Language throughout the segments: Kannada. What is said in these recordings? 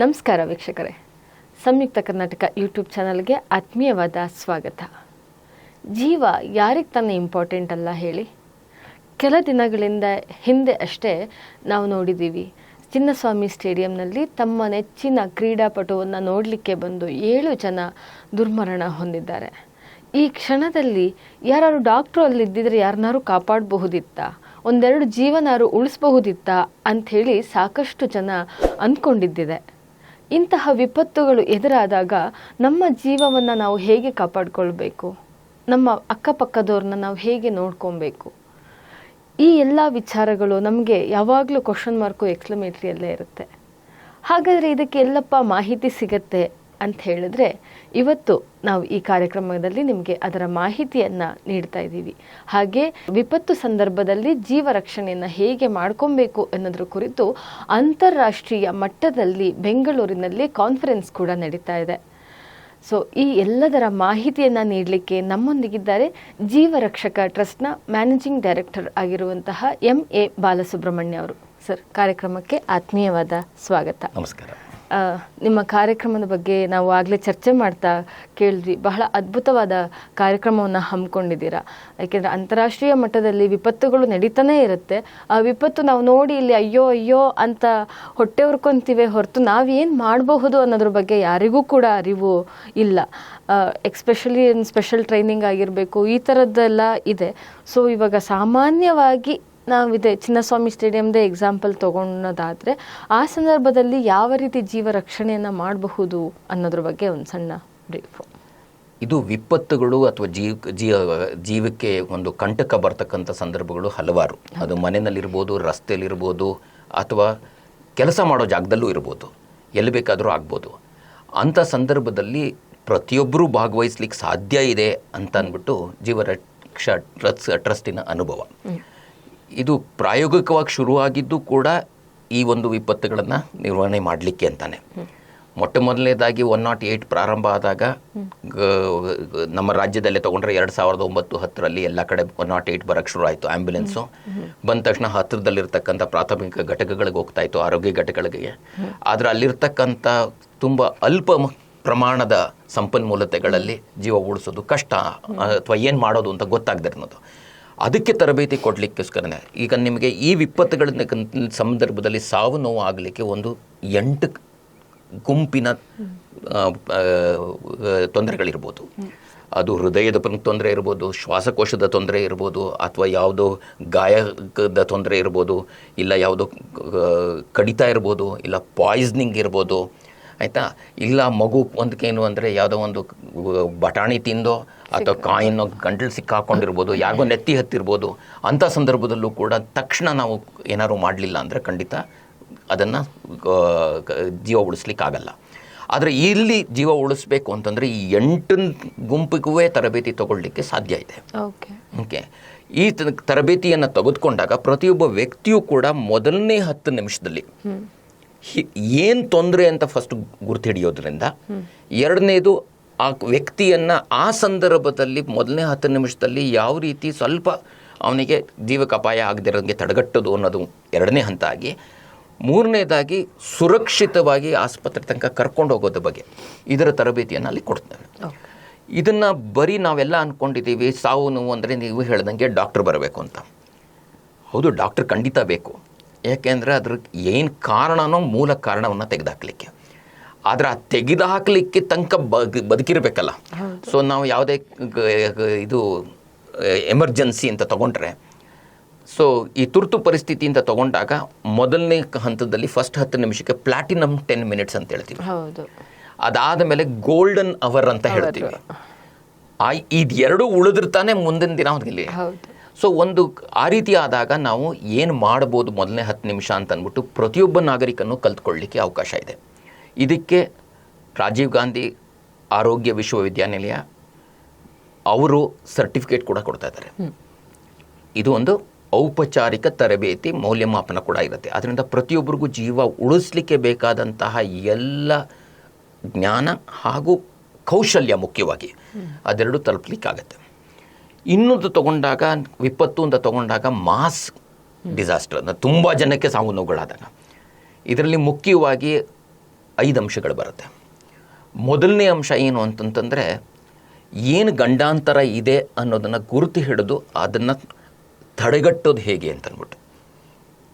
ನಮಸ್ಕಾರ ವೀಕ್ಷಕರೇ. ಸಂಯುಕ್ತ ಕರ್ನಾಟಕ ಯೂಟ್ಯೂಬ್ ಚಾನಲ್ಗೆ ಆತ್ಮೀಯವಾದ ಸ್ವಾಗತ. ಜೀವ ಯಾರಿಗೆ ತಾನೇ ಇಂಪಾರ್ಟೆಂಟ್ ಅಲ್ಲ ಹೇಳಿ? ಕೆಲ ದಿನಗಳಿಂದ ಹಿಂದೆ ಅಷ್ಟೇ ನಾವು ನೋಡಿದ್ದೀವಿ ಚಿನ್ನಸ್ವಾಮಿ ಸ್ಟೇಡಿಯಂನಲ್ಲಿ ತಮ್ಮ ನೆಚ್ಚಿನ ಕ್ರೀಡಾಪಟುವನ್ನು ನೋಡಲಿಕ್ಕೆ ಬಂದು ಏಳು ಜನ ದುರ್ಮರಣ ಹೊಂದಿದ್ದಾರೆ. ಈ ಕ್ಷಣದಲ್ಲಿ ಯಾರು ಡಾಕ್ಟ್ರು ಅಲ್ಲಿದ್ದಿದ್ರೆ ಯಾರನ್ನಾರು ಕಾಪಾಡಬಹುದಿತ್ತ? ಒಂದೆರಡು ಜೀವನಾರು ಉಳಿಸಬಹುದಿತ್ತ? ಅಂಥೇಳಿ ಸಾಕಷ್ಟು ಜನ ಅಂದ್ಕೊಂಡಿದ್ದಿದೆ. ಇಂತಹ ವಿಪತ್ತುಗಳು ಎದುರಾದಾಗ ನಮ್ಮ ಜೀವವನ್ನು ನಾವು ಹೇಗೆ ಕಾಪಾಡಿಕೊಳ್ಬೇಕು? ನಮ್ಮ ಅಕ್ಕಪಕ್ಕದವ್ರನ್ನ ನಾವು ಹೇಗೆ ನೋಡ್ಕೊಬೇಕು? ಈ ಎಲ್ಲ ವಿಚಾರಗಳು ನಮಗೆ ಯಾವಾಗಲೂ ಕ್ವಶನ್ ಮಾರ್ಕು ಎಕ್ಸ್ಲಮೇಟ್ರಿಯಲ್ಲೇ ಇರುತ್ತೆ. ಹಾಗಾದರೆ ಇದಕ್ಕೆ ಎಲ್ಲಪ್ಪ ಮಾಹಿತಿ ಸಿಗತ್ತೆ? ಅಂತ ಹೇಳಿದ್ರೆ, ಇವತ್ತು ನಾವು ಈ ಕಾರ್ಯಕ್ರಮದಲ್ಲಿ ನಿಮಗೆ ಅದರ ಮಾಹಿತಿಯನ್ನು ನೀಡ್ತಾ ಇದ್ದೀವಿ. ಹಾಗೆ ವಿಪತ್ತು ಸಂದರ್ಭದಲ್ಲಿ ಜೀವ ರಕ್ಷಣೆಯನ್ನು ಹೇಗೆ ಮಾಡ್ಕೊಬೇಕು ಅನ್ನೋದ್ರ ಕುರಿತು ಅಂತಾರಾಷ್ಟ್ರೀಯ ಮಟ್ಟದಲ್ಲಿ ಬೆಂಗಳೂರಿನಲ್ಲಿ ಕಾನ್ಫರೆನ್ಸ್ ಕೂಡ ನಡೀತಾ ಇದೆ. ಸೊ ಈ ಎಲ್ಲದರ ಮಾಹಿತಿಯನ್ನು ನೀಡಲಿಕ್ಕೆ ನಮ್ಮೊಂದಿಗಿದ್ದಾರೆ ಜೀವ ರಕ್ಷಕ ಟ್ರಸ್ಟ್ನ ಮ್ಯಾನೇಜಿಂಗ್ ಡೈರೆಕ್ಟರ್ ಆಗಿರುವಂತಹ ಎಂ ಎ ಬಾಲಸುಬ್ರಹ್ಮಣ್ಯ ಅವರು. ಸರ್ ಕಾರ್ಯಕ್ರಮಕ್ಕೆ ಆತ್ಮೀಯವಾದ ಸ್ವಾಗತ. ನಮಸ್ಕಾರ. ನಿಮ್ಮ ಕಾರ್ಯಕ್ರಮದ ಬಗ್ಗೆ ನಾವು ಆಗಲೇ ಚರ್ಚೆ ಮಾಡ್ತಾ ಕೇಳಿದ್ವಿ. ಬಹಳ ಅದ್ಭುತವಾದ ಕಾರ್ಯಕ್ರಮವನ್ನು ಹಮ್ಮಿಕೊಂಡಿದ್ದೀರಾ. ಯಾಕೆಂದರೆ ಅಂತಾರಾಷ್ಟ್ರೀಯ ಮಟ್ಟದಲ್ಲಿ ವಿಪತ್ತುಗಳು ನಡೀತಾನೇ ಇರುತ್ತೆ. ಆ ವಿಪತ್ತು ನಾವು ನೋಡಿ ಇಲ್ಲಿ ಅಯ್ಯೋ ಅಯ್ಯೋ ಅಂತ ಹೊಟ್ಟೆ ಹುರ್ಕೊಂತೀವಿ ಹೊರತು ನಾವೇನು ಮಾಡಬಹುದು ಅನ್ನೋದ್ರ ಬಗ್ಗೆ ಯಾರಿಗೂ ಕೂಡ ಅರಿವು ಇಲ್ಲ. ಎಕ್ಸ್ಪೆಷಲಿ ಸ್ಪೆಷಲ್ ಟ್ರೈನಿಂಗ್ ಆಗಿರಬೇಕು, ಈ ಥರದ್ದೆಲ್ಲ ಇದೆ. ಸೊ ಇವಾಗ ಸಾಮಾನ್ಯವಾಗಿ ನಾವಿದೆ ಚಿನ್ನಸ್ವಾಮಿ ಸ್ಟೇಡಿಯಮ್ದೇ ಎಕ್ಸಾಂಪಲ್ ತೊಗೊಳೋದಾದರೆ ಆ ಸಂದರ್ಭದಲ್ಲಿ ಯಾವ ರೀತಿ ಜೀವ ರಕ್ಷಣೆಯನ್ನು ಮಾಡಬಹುದು ಅನ್ನೋದ್ರ ಬಗ್ಗೆ ಒಂದು ಸಣ್ಣ ಬ್ರೀಫು ಇದು ವಿಪತ್ತುಗಳು ಅಥವಾ ಜೀವ ಜೀವ ಜೀವಕ್ಕೆ ಒಂದು ಕಂಟಕ ಬರ್ತಕ್ಕಂಥ ಸಂದರ್ಭಗಳು ಹಲವಾರು. ಅದು ಮನೆಯಲ್ಲಿರ್ಬೋದು ರಸ್ತೆಯಲ್ಲಿರ್ಬೋದು ಅಥವಾ ಕೆಲಸ ಮಾಡೋ ಜಾಗದಲ್ಲೂ ಇರ್ಬೋದು. ಎಲ್ಲಿ ಬೇಕಾದರೂ ಆಗ್ಬೋದು. ಅಂಥ ಸಂದರ್ಭದಲ್ಲಿ ಪ್ರತಿಯೊಬ್ಬರೂ ಭಾಗವಹಿಸ್ಲಿಕ್ಕೆ ಸಾಧ್ಯ ಇದೆ ಅಂತ ಅಂದ್ಬಿಟ್ಟು ಜೀವರಕ್ಷಾ ಟ್ರಸ್ ಟ್ರಸ್ಟಿನ ಅನುಭವ. ಇದು ಪ್ರಾಯೋಗಿಕವಾಗಿ ಶುರುವಾಗಿದ್ದು ಕೂಡ ಈ ಒಂದು ವಿಪತ್ತುಗಳನ್ನು ನಿರ್ವಹಣೆ ಮಾಡಲಿಕ್ಕೆ ಅಂತಾನೆ. ಮೊಟ್ಟ ಮೊದಲನೇದಾಗಿ ಒನ್ ನಾಟ್ ಏಯ್ಟ್ ಪ್ರಾರಂಭ ಆದಾಗ ನಮ್ಮ ರಾಜ್ಯದಲ್ಲೇ ತೊಗೊಂಡ್ರೆ ಎರಡು ಸಾವಿರದ ಒಂಬತ್ತು ಹತ್ತರಲ್ಲಿ ಎಲ್ಲ ಕಡೆ ಒನ್ ನಾಟ್ ಏಯ್ಟ್ ಬರೋಕ್ಕೆ ಶುರು ಆಯಿತು ಆ್ಯಂಬುಲೆನ್ಸು ಬಂದ ತಕ್ಷಣ ಹತ್ತಿರದಲ್ಲಿರ್ತಕ್ಕಂಥ ಪ್ರಾಥಮಿಕ ಘಟಕಗಳಿಗೆ ಹೋಗ್ತಾ ಇತ್ತು, ಆರೋಗ್ಯ ಘಟಕಗಳಿಗೆ. ಆದರೆ ಅಲ್ಲಿರ್ತಕ್ಕಂಥ ತುಂಬ ಅಲ್ಪ ಪ್ರಮಾಣದ ಸಂಪನ್ಮೂಲತೆಗಳಲ್ಲಿ ಜೀವ ಉಳಿಸೋದು ಕಷ್ಟ, ಅಥವಾ ಏನು ಮಾಡೋದು ಅಂತ ಗೊತ್ತಾಗದೆ ಅನ್ನೋದು ಅದಕ್ಕೆ ತರಬೇತಿ ಕೊಡಲಿಕ್ಕೋಸ್ಕರನೇ. ಈಗ ನಿಮಗೆ ಈ ವಿಪತ್ತುಗಳ ಸಂದರ್ಭದಲ್ಲಿ ಸಾವು ನೋವು ಆಗಲಿಕ್ಕೆ ಒಂದು ಎಂಟು ಗುಂಪಿನ ತೊಂದರೆಗಳಿರ್ಬೋದು. ಅದು ಹೃದಯದ ತೊಂದರೆ ಇರ್ಬೋದು, ಶ್ವಾಸಕೋಶದ ತೊಂದರೆ ಇರ್ಬೋದು, ಅಥವಾ ಯಾವುದೋ ಗಾಯದ ತೊಂದರೆ ಇರ್ಬೋದು, ಇಲ್ಲ ಯಾವುದೋ ಕಡಿತ ಇರ್ಬೋದು, ಇಲ್ಲ ಪಾಯ್ಸ್ನಿಂಗ್ ಇರ್ಬೋದು ಆಯಿತಾ? ಇಲ್ಲ ಮಗು ಒಂದಕ್ಕೇನು ಅಂದರೆ ಯಾವುದೋ ಒಂದು ಬಟಾಣಿ ತಿಂದೋ ಅಥವಾ ಕಾಯಿನೋ ಗಂಟಲು ಸಿಕ್ಕಾಕೊಂಡಿರ್ಬೋದು ಯಾರಿಗೋ ನೆತ್ತಿ ಹತ್ತಿರ್ಬೋದು ಅಂಥ ಸಂದರ್ಭದಲ್ಲೂ ಕೂಡ ತಕ್ಷಣ ನಾವು ಏನಾದ್ರು ಮಾಡಲಿಲ್ಲ ಅಂದರೆ ಖಂಡಿತ ಅದನ್ನು ಜೀವ ಉಳಿಸ್ಲಿಕ್ಕಾಗಲ್ಲ. ಆದರೆ ಇಲ್ಲಿ ಜೀವ ಉಳಿಸ್ಬೇಕು ಅಂತಂದರೆ ಈ ಎಂಟು ಗುಂಪಿಗೂ ತರಬೇತಿ ತಗೊಳ್ಳಿಕ್ಕೆ ಸಾಧ್ಯ ಇದೆ. ಓಕೆ. ಓಕೆ. ಈ ತರಬೇತಿಯನ್ನು ತೆಗೆದುಕೊಂಡಾಗ ಪ್ರತಿಯೊಬ್ಬ ವ್ಯಕ್ತಿಯೂ ಕೂಡ ಮೊದಲನೇ ಹತ್ತು ನಿಮಿಷದಲ್ಲಿ ಏನು ತೊಂದರೆ ಅಂತ ಫಸ್ಟ್ ಗುರ್ತು ಹಿಡಿಯೋದ್ರಿಂದ ಎರಡನೇದು ಆ ವ್ಯಕ್ತಿಯನ್ನು ಆ ಸಂದರ್ಭದಲ್ಲಿ ಮೊದಲನೇ ಹತ್ತು ನಿಮಿಷದಲ್ಲಿ ಯಾವ ರೀತಿ ಸ್ವಲ್ಪ ಅವನಿಗೆ ಜೀವಕ್ಕೆ ಅಪಾಯ ಆಗದಿರೋಂಗೆ ತಡೆಗಟ್ಟೋದು ಅನ್ನೋದು ಎರಡನೇ ಹಂತ ಆಗಿ ಮೂರನೇದಾಗಿ ಸುರಕ್ಷಿತವಾಗಿ ಆಸ್ಪತ್ರೆ ತನಕ ಕರ್ಕೊಂಡು ಹೋಗೋದ್ರ ಬಗ್ಗೆ ಇದರ ತರಬೇತಿಯನ್ನು ಅಲ್ಲಿ ಕೊಡ್ತೇವೆ. ಇದನ್ನು ಬರೀ ನಾವೆಲ್ಲ ಅಂದ್ಕೊಂಡಿದ್ದೀವಿ ಸಾವು ನೋವು ಅಂದರೆ ನೀವು ಹೇಳ್ದಂಗೆ ಡಾಕ್ಟ್ರ್ ಬರಬೇಕು ಅಂತ. ಹೌದು ಡಾಕ್ಟ್ರ್ ಖಂಡಿತ ಬೇಕು. ಯಾಕೆಂದರೆ ಅದ್ರ ಏನು ಕಾರಣನೋ ಮೂಲ ಕಾರಣವನ್ನು ತೆಗೆದುಹಾಕ್ಲಿಕ್ಕೆ ಆದರೆ ಆ ತೆಗೆದು ಹಾಕಲಿಕ್ಕೆ ತನಕ ಬದುಕಿರಬೇಕಲ್ಲ. ಸೊ ನಾವು ಯಾವುದೇ ಇದು ಎಮರ್ಜೆನ್ಸಿ ಅಂತ ತಗೊಂಡ್ರೆ ಸೊ ಈ ತುರ್ತು ಪರಿಸ್ಥಿತಿಯಿಂದ ತಗೊಂಡಾಗ ಮೊದಲನೇ ಹಂತದಲ್ಲಿ ಫಸ್ಟ್ ಹತ್ತು ನಿಮಿಷಕ್ಕೆ ಪ್ಲಾಟಿನಮ್ ಟೆನ್ ಮಿನಿಟ್ಸ್ ಅಂತ ಹೇಳ್ತೀವಿ. ಅದಾದ ಮೇಲೆ ಗೋಲ್ಡನ್ ಅವರ್ ಅಂತ ಹೇಳ್ತೀವಿ. ಆ ಇದೆರಡು ತಾನೇ ಮುಂದಿನ ದಿನ ಅವನಿಗೆ ಸೊ ಒಂದು ಆ ರೀತಿ ಆದಾಗ ನಾವು ಏನು ಮಾಡ್ಬೋದು ಮೊದಲನೇ ಹತ್ತು ನಿಮಿಷ ಅಂತ ಅಂದ್ಬಿಟ್ಟು ಪ್ರತಿಯೊಬ್ಬ ನಾಗರಿಕನೂ ಕಲ್ತ್ಕೊಳ್ಳಿಕ್ಕೆ ಅವಕಾಶ ಇದೆ. ಇದಕ್ಕೆ ರಾಜೀವ್ ಗಾಂಧಿ ಆರೋಗ್ಯ ವಿಶ್ವವಿದ್ಯಾನಿಲಯ ಅವರು ಸರ್ಟಿಫಿಕೇಟ್ ಕೂಡ ಕೊಡ್ತಾ ಇದ್ದಾರೆ. ಇದು ಒಂದು ಔಪಚಾರಿಕ ತರಬೇತಿ ಮೌಲ್ಯಮಾಪನ ಕೂಡ ಇರುತ್ತೆ. ಅದರಿಂದ ಪ್ರತಿಯೊಬ್ಬರಿಗೂ ಜೀವ ಉಳಿಸ್ಲಿಕ್ಕೆ ಬೇಕಾದಂತಹ ಎಲ್ಲ ಜ್ಞಾನ ಹಾಗೂ ಕೌಶಲ್ಯ ಮುಖ್ಯವಾಗಿ ಅದೆರಡು ತಲುಪಲಿಕ್ಕಾಗತ್ತೆ. ಇನ್ನೊಂದು ತಗೊಂಡಾಗ ವಿಪತ್ತು ಅಂತ ತಗೊಂಡಾಗ ಮಾಸ್ ಡಿಸಾಸ್ಟರ್ ಅಂದರೆ ತುಂಬ ಜನಕ್ಕೆ ಸಾವು ನೋವುಗಳಾದಾಗ. ಇದರಲ್ಲಿ ಮುಖ್ಯವಾಗಿ ಐದು ಅಂಶಗಳು ಬರುತ್ತೆ. ಮೊದಲನೇ ಅಂಶ ಏನು ಅಂತಂತಂದರೆ ಏನು ಗಂಡಾಂತರ ಇದೆ ಅನ್ನೋದನ್ನು ಗುರುತು ಹಿಡಿದು ಅದನ್ನು ತಡೆಗಟ್ಟೋದು ಹೇಗೆ ಅಂತಂದ್ಬಿಟ್ಟು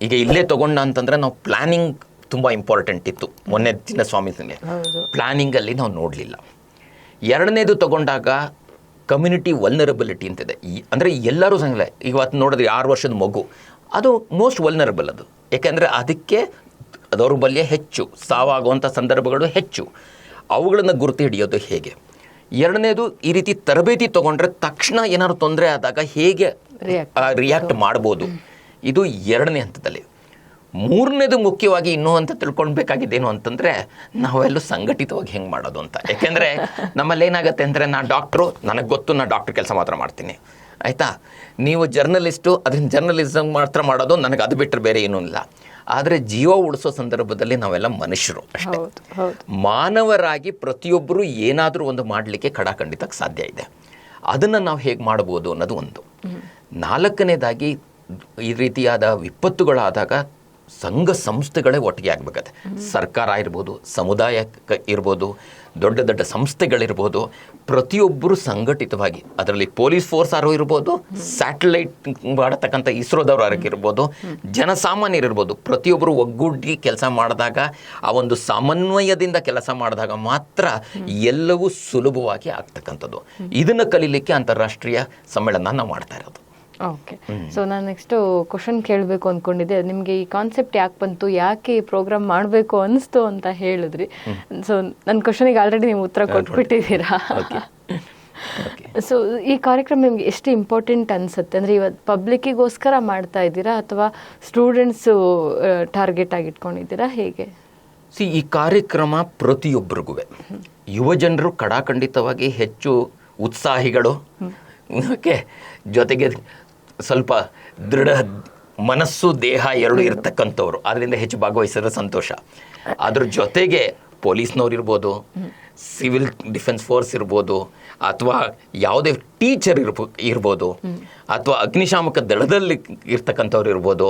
ಈಗ ಇಲ್ಲೇ ತೊಗೊಂಡ ಅಂತಂದರೆ ನಾವು ಪ್ಲ್ಯಾನಿಂಗ್ ತುಂಬ ಇಂಪಾರ್ಟೆಂಟ್ ಇತ್ತು. ಮೊನ್ನೆ ದಿನ ಸ್ವಾಮಿ ಪ್ಲ್ಯಾನಿಂಗಲ್ಲಿ ನಾವು ನೋಡಲಿಲ್ಲ. ಎರಡನೇದು ತಗೊಂಡಾಗ ಕಮ್ಯುನಿಟಿ ವಲ್ನರಬಿಲಿಟಿ ಅಂತಿದೆ. ಈ- ಅಂದರೆ ಎಲ್ಲರೂ ಸಂಗಲೆ ಇವತ್ತು ನೋಡಿದ್ರೆ ಆರು ವರ್ಷದ ಮಗು ಅದು ಮೋಸ್ಟ್ ವಲ್ನರಬಲ್ ಅದು. ಯಾಕೆಂದರೆ ಅದಕ್ಕೆ ದೌರ್ಬಲ್ಯ ಹೆಚ್ಚು ಸಾವಾಗುವಂಥ ಸಂದರ್ಭಗಳು ಹೆಚ್ಚು. ಅವುಗಳನ್ನು ಗುರುತು ಹಿಡಿಯೋದು ಹೇಗೆ? ಎರಡನೇದು ಈ ರೀತಿ ತರಬೇತಿ ತೊಗೊಂಡ್ರೆ ತಕ್ಷಣ ಏನಾದ್ರು ತೊಂದರೆ ಆದಾಗ ಹೇಗೆ. ರಿಯಾಕ್ಟ್ ಮಾಡ್ಬೋದು? ಇದು ಎರಡನೇ ಹಂತದಲ್ಲಿ. ಮೂರನೇದು ಮುಖ್ಯವಾಗಿ ಇನ್ನೂ ಅಂತ ತಿಳ್ಕೊಳ್ಬೇಕಾಗಿದ್ದೇನು ಅಂತಂದರೆ ನಾವೆಲ್ಲೂ ಸಂಘಟಿತವಾಗಿ ಹೆಂಗೆ ಮಾಡೋದು ಅಂತ. ಯಾಕೆಂದರೆ ನಮ್ಮಲ್ಲಿ ಏನಾಗುತ್ತೆ ಅಂದರೆ ನಾ ಡಾಕ್ಟ್ರು ನನಗೆ ಗೊತ್ತು ನಾ ಡಾಕ್ಟ್ರ್ ಕೆಲಸ ಮಾತ್ರ ಮಾಡ್ತೀನಿ. ಆಯಿತಾ? ನೀವು ಜರ್ನಲಿಸ್ಟು ಅದನ್ನ ಜರ್ನಲಿಸಮ್ ಮಾತ್ರ ಮಾಡೋದು ನನಗೆ ಅದು ಬಿಟ್ಟರೆ ಬೇರೆ ಏನೂ ಇಲ್ಲ. ಆದರೆ ಜೀವ ಉಳಿಸೋ ಸಂದರ್ಭದಲ್ಲಿ ನಾವೆಲ್ಲ ಮನುಷ್ಯರು ಅಷ್ಟೇ. ಮಾನವರಾಗಿ ಪ್ರತಿಯೊಬ್ಬರು ಏನಾದರೂ ಒಂದು ಮಾಡಲಿಕ್ಕೆ ಖಡಾಖಂಡಿತಕ್ಕೆ ಸಾಧ್ಯ ಇದೆ. ಅದನ್ನು ನಾವು ಹೇಗೆ ಮಾಡ್ಬೋದು ಅನ್ನೋದು ಒಂದು. ನಾಲ್ಕನೇದಾಗಿ ಈ ರೀತಿಯಾದ ವಿಪತ್ತುಗಳಾದಾಗ ಸಂಘ ಸಂಸ್ಥೆಗಳೇ ಒಟ್ಟಿಗೆ ಆಗಬೇಕಾಗತ್ತೆ ಸರ್ಕಾರ ಇರ್ಬೋದು ಸಮುದಾಯ ಇರ್ಬೋದು, ದೊಡ್ಡ ದೊಡ್ಡ ಸಂಸ್ಥೆಗಳಿರ್ಬೋದು, ಪ್ರತಿಯೊಬ್ಬರು ಸಂಘಟಿತವಾಗಿ ಅದರಲ್ಲಿ ಪೊಲೀಸ್ ಫೋರ್ಸ್ ಆರು ಇರ್ಬೋದು, ಸ್ಯಾಟಲೈಟ್ ಮಾಡತಕ್ಕಂಥ ಇಸ್ರೋದವ್ರು ಇರ್ಬೋದು ಜನಸಾಮಾನ್ಯರಿರ್ಬೋದು ಪ್ರತಿಯೊಬ್ಬರು ಒಗ್ಗೂಡಿ ಕೆಲಸ ಮಾಡಿದಾಗ, ಆ ಒಂದು ಸಮನ್ವಯದಿಂದ ಕೆಲಸ ಮಾಡಿದಾಗ ಮಾತ್ರ ಎಲ್ಲವೂ ಸುಲಭವಾಗಿ ಆಗ್ತಕ್ಕಂಥದ್ದು. ಇದನ್ನು ಕಲೀಲಿಕ್ಕೆ ಅಂತಾರಾಷ್ಟ್ರೀಯ ಸಮ್ಮೇಳನ ನಾವು ಮಾಡ್ತಾ ಇರೋದು. ಓಕೆ. ಸೊ ನಾನು ನೆಕ್ಸ್ಟ್ ಕ್ವಶನ್ ಕೇಳಬೇಕು ಅಂದ್ಕೊಂಡಿದ್ದೆ ನಿಮಗೆ ಈ ಕಾನ್ಸೆಪ್ಟ್ ಯಾಕೆ ಬಂತು? ಯಾಕೆ ಈ ಪ್ರೋಗ್ರಾಮ್ ಮಾಡಬೇಕು ಅನಿಸ್ತು ಅಂತ ಹೇಳಿದ್ರಿ. ಸೊ ನನ್ನ ಕ್ವಶನಿಗೆ ಆಲ್ರೆಡಿ ನೀವು ಉತ್ತರ ಕೊಟ್ಬಿಟ್ಟಿದ್ದೀರಾ? ಸೊ ಈ ಕಾರ್ಯಕ್ರಮ ನಿಮ್ಗೆ ಎಷ್ಟು ಇಂಪಾರ್ಟೆಂಟ್ ಅನ್ಸುತ್ತೆ? ಅಂದರೆ ಇವತ್ತು ಪಬ್ಲಿಕ್ಕಿಗೋಸ್ಕರ ಮಾಡ್ತಾ ಇದ್ದೀರಾ? ಅಥವಾ ಸ್ಟೂಡೆಂಟ್ಸು ಟಾರ್ಗೆಟ್ ಆಗಿ ಇಟ್ಕೊಂಡಿದ್ದೀರಾ? ಹೇಗೆ? ಸಿ ಈ ಕಾರ್ಯಕ್ರಮ ಪ್ರತಿಯೊಬ್ಬರಿಗೂ ಯುವ ಜನರು ಕಡಾಖಂಡಿತವಾಗಿ ಹೆಚ್ಚು ಉತ್ಸಾಹಿಗಳು. ಓಕೆ. ಜೊತೆಗೆ ಸ್ವಲ್ಪ ದೃಢ ಮನಸ್ಸು, ದೇಹ ಎರಡು ಇರತಕ್ಕಂಥವ್ರು. ಅದರಿಂದ ಹೆಚ್ಚು ಭಾಗವಹಿಸಿದ್ರೆ ಸಂತೋಷ. ಅದ್ರ ಜೊತೆಗೆ ಪೊಲೀಸ್ನವ್ರು ಇರ್ಬೋದು, ಸಿವಿಲ್ ಡಿಫೆನ್ಸ್ ಫೋರ್ಸ್ ಇರ್ಬೋದು, ಅಥವಾ ಯಾವುದೇ ಟೀಚರ್ ಇರ್ಬೋ, ಇರ್ಬೋದು, ಅಥವಾ ಅಗ್ನಿಶಾಮಕ ದಳದಲ್ಲಿ ಇರ್ತಕ್ಕಂಥವ್ರು ಇರ್ಬೋದು,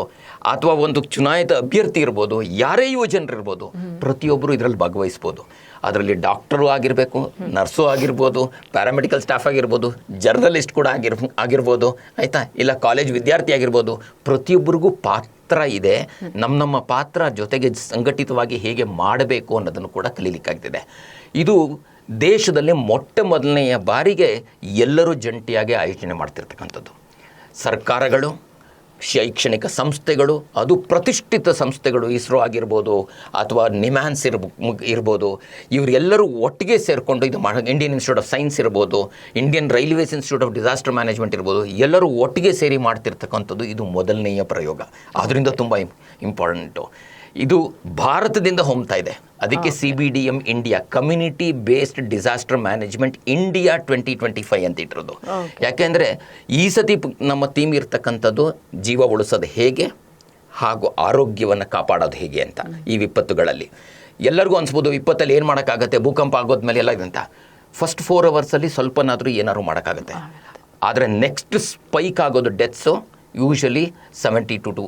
ಅಥವಾ ಒಂದು ಚುನಾಯಿತ ಅಭ್ಯರ್ಥಿ ಇರ್ಬೋದು, ಯಾರೇ ಯುವ ಇರ್ಬೋದು ಪ್ರತಿಯೊಬ್ಬರು ಇದರಲ್ಲಿ ಭಾಗವಹಿಸ್ಬೋದು. ಅದರಲ್ಲಿ ಡಾಕ್ಟರು ಆಗಿರಬೇಕು, ನರ್ಸು ಆಗಿರ್ಬೋದು ಪ್ಯಾರಾಮೆಡಿಕಲ್ ಸ್ಟಾಫ್ ಆಗಿರ್ಬೋದು ಜರ್ನಲಿಸ್ಟ್ ಕೂಡ ಆಗಿರ್, ಆಗಿರ್ಬೋದು, ಆಯಿತಾ? ಇಲ್ಲ ಕಾಲೇಜ್ ವಿದ್ಯಾರ್ಥಿ ಆಗಿರ್ಬೋದು, ಪ್ರತಿಯೊಬ್ಬರಿಗೂ ಪಾತ್ರ ಇದೆ. ನಮ್ಮ ನಮ್ಮ ಪಾತ್ರ ಜೊತೆಗೆ ಸಂಘಟಿತವಾಗಿ ಹೇಗೆ ಮಾಡಬೇಕು ಅನ್ನೋದನ್ನು ಕೂಡ ಕಲೀಲಿಕ್ಕಾಗ್ತಿದೆ. ಇದು ದೇಶದಲ್ಲಿ ಮೊಟ್ಟ ಮೊದಲನೆಯ ಬಾರಿಗೆ ಎಲ್ಲರೂ ಜಂಟಿಯಾಗಿ ಆಯೋಜನೆ ಮಾಡ್ತಿರ್ತಕ್ಕಂಥದ್ದು. ಸರ್ಕಾರಗಳು ಶೈಕ್ಷಣಿಕ ಸಂಸ್ಥೆಗಳು, ಅದು ಪ್ರತಿಷ್ಠಿತ ಸಂಸ್ಥೆಗಳು ಇಸ್ರೋ ಆಗಿರ್ಬೋದು ಅಥವಾ ನಿಮ್ಯಾನ್ಸ್ ಇರ್ಬ ಇರ್ಬೋದು. ಇವರೆಲ್ಲರೂ ಒಟ್ಟಿಗೆ ಸೇರಿಕೊಂಡು ಇದು ಮಾಡ ಇಂಡಿಯನ್ ಇನ್ಸ್ಟಿಟ್ಯೂಟ್ ಆಫ್ ಸೈನ್ಸ್ ಇರ್ಬೋದು Indian Railways Institute of Disaster Management ಇರ್ಬೋದು, ಎಲ್ಲರೂ ಒಟ್ಟಿಗೆ ಸೇರಿ ಮಾಡ್ತಿರ್ತಕ್ಕಂಥದ್ದು ಇದು ಮೊದಲನೆಯ ಪ್ರಯೋಗ. ಆದ್ದರಿಂದ ತುಂಬ ಇಂಪಾರ್ಟೆಂಟು ಇದು ಭಾರತದಿಂದ ಹೊಮ್ತಾ ಇದೆ. ಅದಕ್ಕೆ C B D M India community based disaster management India twenty twenty five ಅಂತ ಇಟ್ಟಿರೋದು. ಯಾಕೆಂದರೆ ಈ ಸತಿ ನಮ್ಮ ಥೀಮ್ ಇರ್ತಕ್ಕಂಥದ್ದು ಜೀವ ಉಳಿಸೋದು ಹೇಗೆ ಹಾಗೂ ಆರೋಗ್ಯವನ್ನು ಕಾಪಾಡೋದು ಹೇಗೆ ಅಂತ ಈ ವಿಪತ್ತುಗಳಲ್ಲಿ. ಎಲ್ಲರಿಗೂ ಅನಿಸ್ಬೋದು ವಿಪತ್ತಲ್ಲಿ ಏನು ಮಾಡೋಕ್ಕಾಗತ್ತೆ? ಭೂಕಂಪ ಆಗೋದ್ಮೇಲೆ ಎಲ್ಲ ಇದಂತ ಅಂತ. ಫಸ್ಟ್ ಫೋರ್ ಅವರ್ಸಲ್ಲಿ ಸ್ವಲ್ಪನಾದರೂ ಏನಾದರೂ ಮಾಡೋಕ್ಕಾಗತ್ತೆ. ಆದರೆ ನೆಕ್ಸ್ಟ್ ಸ್ಪೈಕ್ ಆಗೋದು deaths usually seventy two to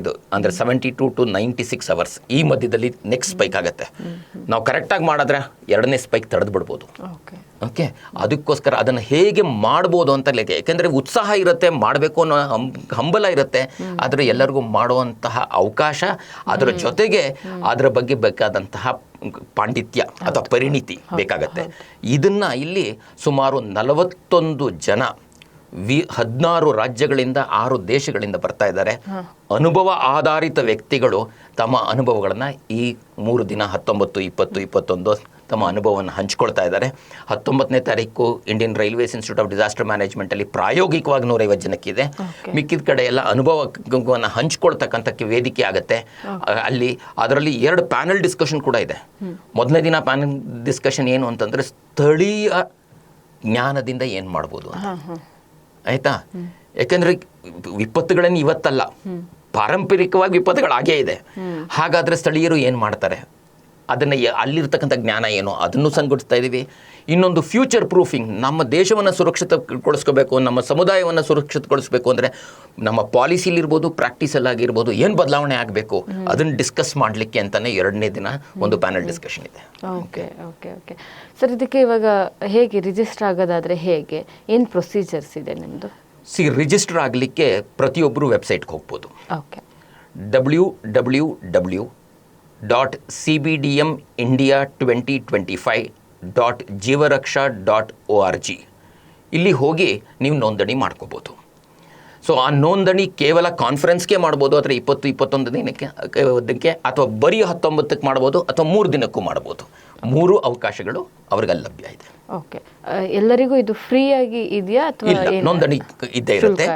ಇದು ಅಂದರೆ seventy two to ninety six hours ಈ ಮಧ್ಯದಲ್ಲಿ ನೆಕ್ಸ್ಟ್ ಸ್ಪೈಕ್ ಆಗುತ್ತೆ. ನಾವು ಕರೆಕ್ಟಾಗಿ ಮಾಡಿದ್ರೆ ಎರಡನೇ ಸ್ಪೈಕ್ ತಡೆದು ಬಿಡ್ಬೋದು. ಓಕೆ ಓಕೆ ಅದಕ್ಕೋಸ್ಕರ ಅದನ್ನು ಹೇಗೆ ಮಾಡ್ಬೋದು ಅಂತ ಲೆಕ್ಕ ಯಾಕೆಂದರೆ ಉತ್ಸಾಹ ಇರುತ್ತೆ ಮಾಡಬೇಕು ಅನ್ನೋ ಹಂ ಹಂಬಲ ಇರುತ್ತೆ. ಆದರೆ ಎಲ್ಲರಿಗೂ ಮಾಡುವಂತಹ ಅವಕಾಶ ಅದರ ಜೊತೆಗೆ ಅದರ ಬಗ್ಗೆ ಬೇಕಾದಂತಹ ಪಾಂಡಿತ್ಯ ಅಥವಾ ಪರಿಣಿತಿ ಬೇಕಾಗತ್ತೆ. ಇದನ್ನ ಇಲ್ಲಿ ಸುಮಾರು ನಲವತ್ತೊಂದು ಜನ ವಿ ಹದಿನಾರು ರಾಜ್ಯಗಳಿಂದ ಆರು ದೇಶಗಳಿಂದ ಬರ್ತಾ ಇದ್ದಾರೆ. ಅನುಭವ ಆಧಾರಿತ ವ್ಯಕ್ತಿಗಳು ತಮ್ಮ ಅನುಭವಗಳನ್ನು ಈ ಮೂರು ದಿನ ಹತ್ತೊಂಬತ್ತು ಇಪ್ಪತ್ತು ಇಪ್ಪತ್ತೊಂದು ತಮ್ಮ ಅನುಭವವನ್ನು ಹಂಚ್ಕೊಳ್ತಾ ಇದ್ದಾರೆ. ಹತ್ತೊಂಬತ್ತನೇ ತಾರೀಕು Indian Railways Institute of Disaster ಮ್ಯಾನೇಜ್ಮೆಂಟಲ್ಲಿ ಪ್ರಾಯೋಗಿಕವಾಗಿ ನೂರೈವತ್ತು ಜನಕ್ಕಿದೆ ಮಿಕ್ಕಿದ ಕಡೆ ಎಲ್ಲ ಅನುಭವವನ್ನು ಹಂಚ್ಕೊಳ್ತಕ್ಕಂಥ ವೇದಿಕೆ ಆಗುತ್ತೆ. ಅಲ್ಲಿ ಅದರಲ್ಲಿ ಎರಡು ಪ್ಯಾನಲ್ ಡಿಸ್ಕಷನ್ ಕೂಡ ಇದೆ. ಮೊದಲನೇ ದಿನ ಪ್ಯಾನಲ್ ಡಿಸ್ಕಷನ್ ಏನು ಅಂತಂದರೆ ಸ್ಥಳೀಯ ಜ್ಞಾನದಿಂದ ಏನು ಮಾಡ್ಬೋದು ಆಯ್ತಾ? ಯಾಕಂದ್ರೆ ವಿಪತ್ತುಗಳನ್ನು ಇವತ್ತಲ್ಲ. ಪಾರಂಪರಿಕವಾಗಿ ವಿಪತ್ತುಗಳಾಗೇ ಇದೆ. ಹಾಗಾದ್ರೆ ಸ್ಥಳೀಯರು ಏನು ಮಾಡ್ತಾರೆ? ಅದನ್ನು ಅಲ್ಲಿರ್ತಕ್ಕಂಥ ಜ್ಞಾನ ಏನು? ಅದನ್ನು ಸಂಘಟಿಸ್ತಾ ಇದ್ದೀವಿ ಇನ್ನೊಂದು ಫ್ಯೂಚರ್ ಪ್ರೂಫಿಂಗ್ ನಮ್ಮ ದೇಶವನ್ನು ಸುರಕ್ಷಿತಗೊಳಿಸ್ಕೋಬೇಕು ನಮ್ಮ ಸಮುದಾಯವನ್ನು ಸುರಕ್ಷಿತಗೊಳಿಸಬೇಕು ಅಂದರೆ ನಮ್ಮ ಪಾಲಿಸಿಲಿರ್ಬೋದು ಪ್ರಾಕ್ಟೀಸಲ್ಲಾಗಿರ್ಬೋದು ಏನು ಬದಲಾವಣೆ ಆಗಬೇಕು? ಅದನ್ನು ಡಿಸ್ಕಸ್ ಮಾಡಲಿಕ್ಕೆ ಅಂತಲೇ ಎರಡನೇ ದಿನ ಒಂದು ಪ್ಯಾನಲ್ ಡಿಸ್ಕಷನ್ ಇದೆ. Okay okay okay. ಸರ್ ಇದಕ್ಕೆ ಇವಾಗ ಹೇಗೆ ರಿಜಿಸ್ಟರ್ ಆಗೋದಾದರೆ ಹೇಗೆ? ಏನು ಪ್ರೊಸೀಜರ್ಸ್ ಇದೆ ನಿಮ್ಮದು ಸಿ ರಿಜಿಸ್ಟರ್ ಆಗಲಿಕ್ಕೆ ಪ್ರತಿಯೊಬ್ಬರು ವೆಬ್ಸೈಟ್ಗೆ ಹೋಗ್ಬೋದು. Okay. W W W dot C B D M India twenty twenty five dot Jeevaraksha dot O R G. ಇಲ್ಲಿ ಹೋಗಿ ನೀವು ನೋಂದಣಿ ಮಾಡ್ಕೋಬೋದು. ಸೊ ಆ ನೋಂದಣಿ ಕೇವಲ ಕಾನ್ಫರೆನ್ಸ್ಗೆ ಮಾಡ್ಬೋದು ಅಥವಾ ಇಪ್ಪತ್ತು ಇಪ್ಪತ್ತೊಂದು ದಿನಕ್ಕೆ ದಿನಕ್ಕೆ ಅಥವಾ ಬರೀ ಹತ್ತೊಂಬತ್ತಕ್ಕೆ ಮಾಡ್ಬೋದು ಅಥವಾ ಮೂರು ದಿನಕ್ಕೂ ಮಾಡ್ಬೋದು. ಮೂರು ಅವಕಾಶಗಳು ಅವ್ರಿಗೆ ಲಭ್ಯ ಇದೆ. ಓಕೆ ಎಲ್ಲರಿಗೂ ಇದು ಫ್ರೀ ಆಗಿ ಇದೆಯಾ ಅಥವಾ ನೋಂದಣಿ ಇದ್ದೇ ಇರುತ್ತೆ.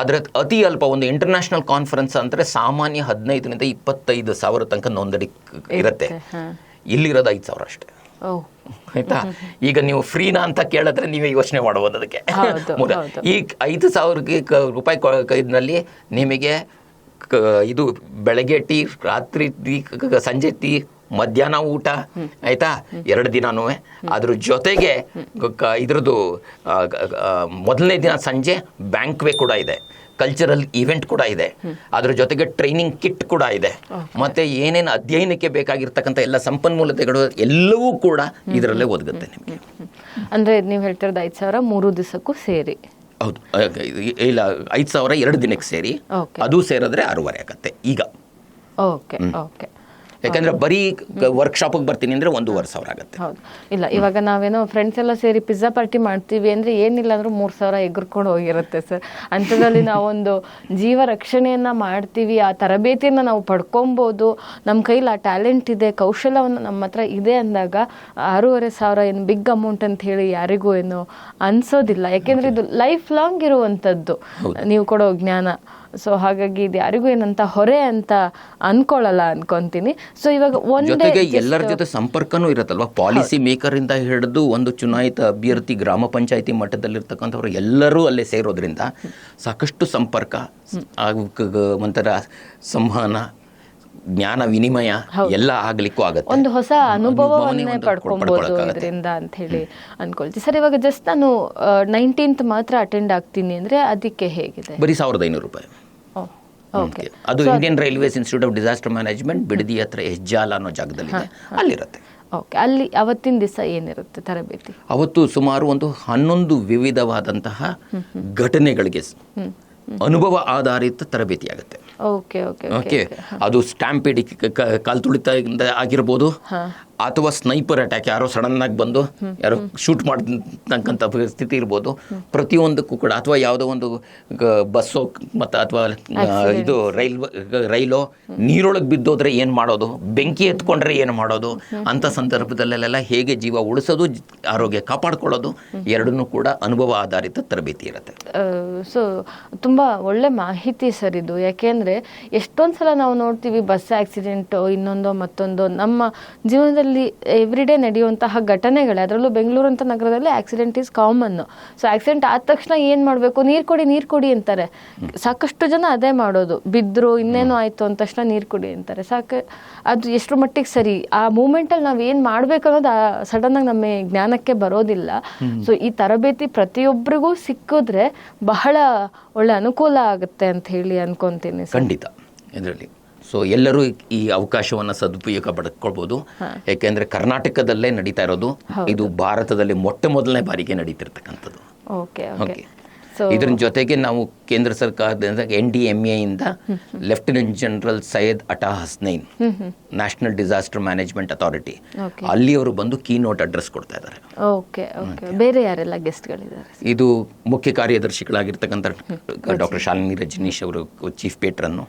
ಆದರೆ ಅತಿ ಅಲ್ಪ ಒಂದು ಇಂಟರ್ನ್ಯಾಷನಲ್ ಕಾನ್ಫರೆನ್ಸ್ ಅಂದರೆ ಸಾಮಾನ್ಯ ಹದಿನೈದರಿಂದ ಇಪ್ಪತ್ತೈದು ಸಾವಿರ ತನಕ ನೋಂದಣಿ ಇರುತ್ತೆ. ಇಲ್ಲಿರೋದು ಐದು ಸಾವಿರ ಅಷ್ಟೇ. ಆಯ್ತಾ? ಈಗ ನೀವು ಫ್ರೀನಾ ಅಂತ ಕೇಳಿದ್ರೆ ನೀವೇ ಯೋಚನೆ ಮಾಡಬಹುದು ಅದಕ್ಕೆ. ಈ ಐದು ಸಾವಿರಕ್ಕೆ ಕ- ರೂಪಾಯಿ ಇದ್ನಲ್ಲಿ ನಿಮಗೆ ಇದು ಬೆಳಗ್ಗೆ ಟೀ ರಾತ್ರಿ ಟೀ ಸಂಜೆ ಟೀ ಮಧ್ಯಾಹ್ನ ಊಟ ಆಯ್ತಾ? ಎರಡು ದಿನನೂ. ಅದ್ರ ಜೊತೆಗೆ ಇದ್ರದ್ದು ಮೊದಲನೇ ದಿನ ಸಂಜೆ ಬ್ಯಾಂಕ್ವೇ ಕೂಡ ಇದೆ. ಕಲ್ಚರಲ್ ಇವೆಂಟ್ ಕೂಡ ಇದೆ. ಅದ್ರ ಜೊತೆಗೆ ಟ್ರೈನಿಂಗ್ ಕಿಟ್ ಕೂಡ ಇದೆ. ಮತ್ತೆ ಏನೇನು ಅಧ್ಯಯನಕ್ಕೆ ಬೇಕಾಗಿರ್ತಕ್ಕಂಥ ಎಲ್ಲ ಸಂಪನ್ಮೂಲತೆಗಳು ಎಲ್ಲವೂ ಕೂಡ ಇದರಲ್ಲೇ ಒದಗುತ್ತೆ ನಿಮಗೆ. ಅಂದ್ರೆ ನೀವು ಹೇಳ್ತಿರೋದು ಐದು ಸಾವಿರ ಮೂರು ದಿವಸಕ್ಕೂ ಸೇರಿ. ಹೌದು. ಇಲ್ಲ ಐದು ಸಾವಿರ ಎರಡು ದಿನಕ್ಕೆ ಸೇರಿ. ಅದು ಸೇರಿದ್ರೆ ಆರೂವರೆ ಆಗತ್ತೆ ಈಗ. ಓಕೆ ಓಕೆ ಯಾಕಂದ್ರೆ ಬರೀ ವರ್ಕ್ಶಾಪಿಗೆ ಬರ್ತೀನಿ ಅಂದ್ರೆ ಒಂದೂವರೆ ಸಾವಿರ ಆಗುತ್ತೆ. ಹೌದು. ಇಲ್ಲ ಇವಾಗ ನಾವೇನೋ ಫ್ರೆಂಡ್ಸ್ ಎಲ್ಲ ಸೇರಿ ಪಿಜ್ಜಾ ಪಾರ್ಟಿ ಮಾಡ್ತೀವಿ ಅಂದ್ರೆ ಏನಿಲ್ಲ ಅಂದ್ರೆ ಮೂರು ಸಾವಿರ ಎಗರ್ಕೊಂಡು ಹೋಗಿರುತ್ತೆ ಸರ್ ಅಂಥದ್ರಲ್ಲಿ ನಾವೊಂದು ಜೀವ ರಕ್ಷಣೆಯನ್ನ ಮಾಡ್ತೀವಿ ಆ ತರಬೇತಿಯನ್ನ ನಾವು ಪಡ್ಕೊಬೋದು. ನಮ್ಮ ಕೈಲಿ ಆ ಟ್ಯಾಲೆಂಟ್ ಇದೆ ಕೌಶಲ್ಯವನ್ನು ನಮ್ಮ ಹತ್ರ ಇದೆ ಅಂದಾಗ ಆರೂವರೆ ಸಾವಿರ ಏನು ಬಿಗ್ ಅಮೌಂಟ್ ಅಂತ ಹೇಳಿ ಯಾರಿಗೂ ಏನು ಅನ್ಸೋದಿಲ್ಲ. ಯಾಕೆಂದ್ರೆ ಇದು ಲೈಫ್ ಲಾಂಗ್ ಇರುವಂಥದ್ದು ನೀವು ಕೊಡೋ ಜ್ಞಾನ. ಸೊ ಹಾಗಾಗಿ ಇದು ಯಾರಿಗೂ ಏನಂತ ಹೊರೆ ಅಂತ ಅನ್ಕೊಳ್ಳಲ್ಲ ಅನ್ಕೊಂತೀನಿ. ಸೊ ಇವಾಗ ಒಂದೇ ಜೊತೆಗೆ ಎಲ್ಲರ ಜೊತೆ ಸಂಪರ್ಕನೂ ಇರುತ್ತಲ್ವಾ? ಪಾಲಿಸಿ ಮೇಕರ್ ಇಂದ ಹಿಡಿದು ಒಂದು ಚುನಾಯಿತ ಅಭ್ಯರ್ಥಿ ಗ್ರಾಮ ಪಂಚಾಯತಿ ಮಟ್ಟದಲ್ಲಿರ್ತಕ್ಕಂಥವ್ರು ಎಲ್ಲರೂ ಅಲ್ಲೇ ಸೇರೋದ್ರಿಂದ ಸಾಕಷ್ಟು ಸಂಪರ್ಕ ಒಂಥರ ಸಂವಹನ ಜ್ಞಾನ ವಿನಿಮಯ ಎಲ್ಲ ಆಗ್ಲಿಕ್ಕೂ ಆಗುತ್ತೆ. ಒಂದು ಹೊಸ ಅನುಭವವನ್ನೇ ಪಡ್ಕೊಬಹುದು ಇದರಿಂದ ಅಂತ ಹೇಳಿ ಅನ್ಕೊಳ್ತೀವಿ. ಸರ್ ಇವಾಗ ಜಸ್ಟ್ ನಾನು ನೈನ್ಟೀನ್ತ್ ಮಾತ್ರ ಅಟೆಂಡ್ ಆಗ್ತೀನಿ ಅಂದ್ರೆ ಅದಕ್ಕೆ ಹೇಗಿದೆ? ಬರೀ ಸಾವಿರದ ಐನೂರು ರೂಪಾಯಿ. ಓಕೆ. ಅದು Indian Railways Institute of Disaster Management Bidadi ಹತ್ರ ಹೆಜ್ಜಾಲ ಅನ್ನೋ ಜಾಗದಲ್ಲಿ ಅಲ್ಲಿರುತ್ತೆ. ಓಕೆ. ಅಲ್ಲಿ ಅವತ್ತಿನ ದಿವಸ ಏನಿರುತ್ತೆ ತರಬೇತಿ? ಅವತ್ತು ಸುಮಾರು ಒಂದು ಹನ್ನೊಂದು ವಿವಿಧವಾದಂತಹ ಘಟನೆಗಳಿಗೆ ಅನುಭವ ಆಧಾರಿತ ತರಬೇತಿ ಆಗುತ್ತೆ ಓಕೆ ಅದು ಸ್ಟ್ಯಾಂಪಿಡಿ ಕಾಲ್ ತುಳಿತ ಆಗಿರ್ಬೋದು. ಅಥವಾ ಸ್ನೈಪರ್ ಅಟ್ಯಾಕ್ ಯಾರೋ ಸಡನ್ ಆಗಿ ಬಂದು ಯಾರೋ ಶೂಟ್ ಮಾಡ್ತಕ್ಕಂಥ ಪರಿಸ್ಥಿತಿ ಇರ್ಬೋದು. ಪ್ರತಿಯೊಂದಕ್ಕೂ ಕೂಡ ಅಥವಾ ಯಾವುದೋ ಒಂದು ಬಸ್ಸೋ ಮತ್ತು ಅಥವಾ ಇದು ರೈಲ್ ರೈಲೋ ನೀರೊಳಗೆ ಬಿದ್ದೋದ್ರೆ ಏನು ಮಾಡೋದು? ಬೆಂಕಿ ಎತ್ಕೊಂಡ್ರೆ ಏನು ಮಾಡೋದು? ಅಂಥ ಸಂದರ್ಭದಲ್ಲೆಲ್ಲ ಹೇಗೆ ಜೀವ ಉಳಿಸೋದು ಆರೋಗ್ಯ ಕಾಪಾಡ್ಕೊಳ್ಳೋದು ಎರಡನ್ನೂ ಕೂಡ ಅನುಭವ ಆಧಾರಿತ ತರಬೇತಿ ಇರುತ್ತೆ. ಸೊ ತುಂಬಾ ಒಳ್ಳೆ ಮಾಹಿತಿ ಸರ್ ಇದು. ಯಾಕೆಂದರೆ ಎಷ್ಟೊಂದು ಸಲ ನಾವು ನೋಡ್ತೀವಿ ಬಸ್ ಆಕ್ಸಿಡೆಂಟು ಇನ್ನೊಂದೋ ಮತ್ತೊಂದು ನಮ್ಮ ಜೀವನದಲ್ಲಿ ಎವ್ರಿ ಡೇ ನಡೆಯುವಂತಹ ಘಟನೆಗಳೇ, ಅದರಲ್ಲೂ ಬೆಂಗಳೂರು ಅಂತ ನಗರದಲ್ಲಿ accident is common so accident ಆದ ತಕ್ಷಣ ಏನು ಮಾಡಬೇಕು? ನೀರು ಕೊಡಿ ನೀರು ಕೊಡಿ ಅಂತಾರೆ. ಸಾಕಷ್ಟು ಜನ ಅದೇ ಮಾಡೋದು. ಬಿದ್ರು, ಇನ್ನೇನು ಆಯ್ತು ಅಂದ ತಕ್ಷಣ ನೀರು ಕೊಡಿ ಅಂತಾರೆ. ಸಾಕು, ಅದು ಎಷ್ಟರ ಮಟ್ಟಿಗೆ ಸರಿ? ಆ ಮೂಮೆಂಟಲ್ಲಿ ನಾವು ಏನು ಮಾಡಬೇಕು ಅನ್ನೋದು ಸಡನ್ ಆಗಿ ನಮ್ಮ ಜ್ಞಾನಕ್ಕೆ ಬರೋದಿಲ್ಲ. ಸೊ ಈ ತರಬೇತಿ ಪ್ರತಿಯೊಬ್ಬರಿಗೂ ಸಿಕ್ಕಿದ್ರೆ ಬಹಳ ಒಳ್ಳೆ ಅನುಕೂಲ ಆಗುತ್ತೆ ಅಂತ ಹೇಳಿ ಅನ್ಕೊಂತೀನಿ ಖಂಡಿತ. ಇದರಲ್ಲಿ ಸೊ ಎಲ್ಲರೂ ಈ ಅವಕಾಶವನ್ನು ಸದುಪಯೋಗ ಪಡ್ಕೊಳ್ಬೋದು. ಯಾಕೆಂದ್ರೆ ಕರ್ನಾಟಕದಲ್ಲೇ ನಡೀತಾ ಇರೋದು ಇದು ಭಾರತದಲ್ಲಿ ಮೊಟ್ಟ ಮೊದಲನೇ ಬಾರಿಗೆ ನಡೀತಿರ್ತಕ್ಕಂಥದ್ದು. Okay okay. ಇದ್ರ ಜೊತೆಗೆ ನಾವು ಕೇಂದ್ರ ಸರ್ಕಾರದಿಂದ N D M ಎಯಿಂದ lieutenant general Syed Ata Hasnain National Disaster Management Authority. ಅಲ್ಲಿ ಅವರು ಬಂದು ಕೀ ನೋಟ್ ಅಡ್ರೆಸ್ ಕೊಡ್ತಾ ಇದ್ದಾರೆ. ಓಕೆ ಬೇರೆ ಯಾರೆಲ್ಲ ಗೆಸ್ಟ್ಗಳಿದ್ದಾರೆ? ಇದು ಮುಖ್ಯ ಕಾರ್ಯದರ್ಶಿಗಳಾಗಿರ್ತಕ್ಕಂಥ ಡಾಕ್ಟರ್ ಶಾಲಿನಿ ರಜನೀಶ್ ಅವರು ಚೀಫ್ ಪೇಟ್ರನ್ನು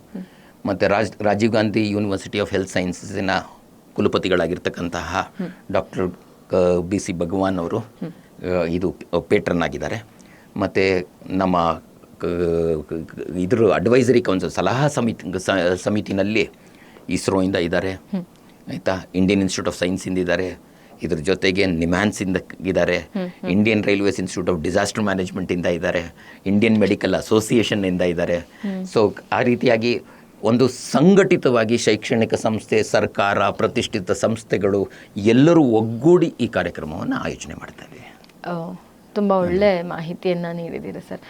ಮತ್ತು Raj Rajiv Gandhi University of Health ಸೈನ್ಸಸ್ಸಿನ ಕುಲಪತಿಗಳಾಗಿರ್ತಕ್ಕಂತಹ ಡಾಕ್ಟರ್ ಬಿ ಸಿ ಭಗವಾನ್ ಅವರು ಇದು ಪೇಟ್ರನ್ ಆಗಿದ್ದಾರೆ ಮತ್ತು ನಮ್ಮ ಇದ್ರ ಅಡ್ವೈಸರಿ ಕೌನ್ಸಿಲ್ ಸಲಹಾ ಸಮಿತಿ ಸಮಿತಿನಲ್ಲಿ ಇಸ್ರೋಯಿಂದ ಇದ್ದಾರೆ. ಆಯಿತಾ? ಇಂಡಿಯನ್ ಇನ್ಸ್ಟಿಟ್ಯೂಟ್ ಆಫ್ ಸೈನ್ಸಿಂದ ಇದ್ದಾರೆ. ಇದ್ರ ಜೊತೆಗೆ ನಿಮ್ಯಾನ್ಸಿಂದ ಇದ್ದಾರೆ. Indian Railways Institute of Disaster ಮ್ಯಾನೇಜ್ಮೆಂಟಿಂದ ಇದ್ದಾರೆ. ಇಂಡಿಯನ್ ಮೆಡಿಕಲ್ ಅಸೋಸಿಯೇಷನ್ನಿಂದ ಇದ್ದಾರೆ. ಸೊ ಆ ರೀತಿಯಾಗಿ ಒಂದು ಸಂಘಟಿತವಾಗಿ ಶೈಕ್ಷಣಿಕ ಸಂಸ್ಥೆ ಸರ್ಕಾರ ಪ್ರತಿಷ್ಠಿತ ಸಂಸ್ಥೆಗಳು ಎಲ್ಲರೂ ಒಗ್ಗೂಡಿ ಈ ಕಾರ್ಯಕ್ರಮವನ್ನು ಆಯೋಜನೆ ಮಾಡ್ತಾರೆ ತುಂಬ ಒಳ್ಳೆ ಮಾಹಿತಿಯನ್ನು ನೀಡಿದ್ದೀರಿ ಸರ್.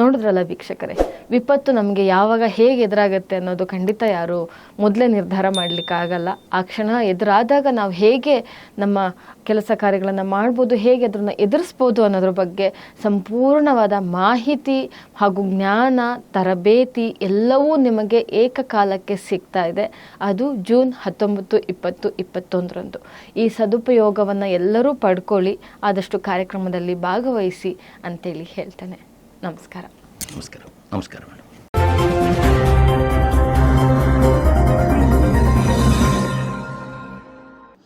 ನೋಡಿದ್ರಲ್ಲ ವೀಕ್ಷಕರೇ ವಿಪತ್ತು ನಮಗೆ ಯಾವಾಗ ಹೇಗೆ ಎದುರಾಗುತ್ತೆ ಅನ್ನೋದು ಖಂಡಿತ ಯಾರು ಮೊದಲೇ ನಿರ್ಧಾರ ಮಾಡಲಿಕ್ಕಾಗಲ್ಲ ಆ ಕ್ಷಣ ಎದುರಾದಾಗ ನಾವು ಹೇಗೆ ನಮ್ಮ ಕೆಲಸ ಕಾರ್ಯಗಳನ್ನು ಮಾಡ್ಬೋದು ಹೇಗೆ ಅದನ್ನು ಎದುರಿಸ್ಬೋದು ಅನ್ನೋದ್ರ ಬಗ್ಗೆ ಸಂಪೂರ್ಣವಾದ ಮಾಹಿತಿ ಹಾಗೂ ಜ್ಞಾನ ತರಬೇತಿ ಎಲ್ಲವೂ ನಿಮಗೆ ಏಕಕಾಲಕ್ಕೆ ಸಿಗ್ತಾ ಇದೆ. ಅದು ಜೂನ್ ಹತ್ತೊಂಬತ್ತು ಇಪ್ಪತ್ತು ಇಪ್ಪತ್ತೊಂದರಂದು. ಈ ಸದುಪಯೋಗವನ್ನು ಎಲ್ಲರೂ ಪಡ್ಕೊಳ್ಳಿ. ಆದಷ್ಟು ಕಾರ್ಯಕ್ರಮದಲ್ಲಿ ಭಾಗವಹಿಸಿ ಅಂತೇಳಿ ಹೇಳ್ತಾನೆ. ನಮಸ್ಕಾರ. ನಮಸ್ಕಾರ. ನಮಸ್ಕಾರ ಮೇಡಮ್.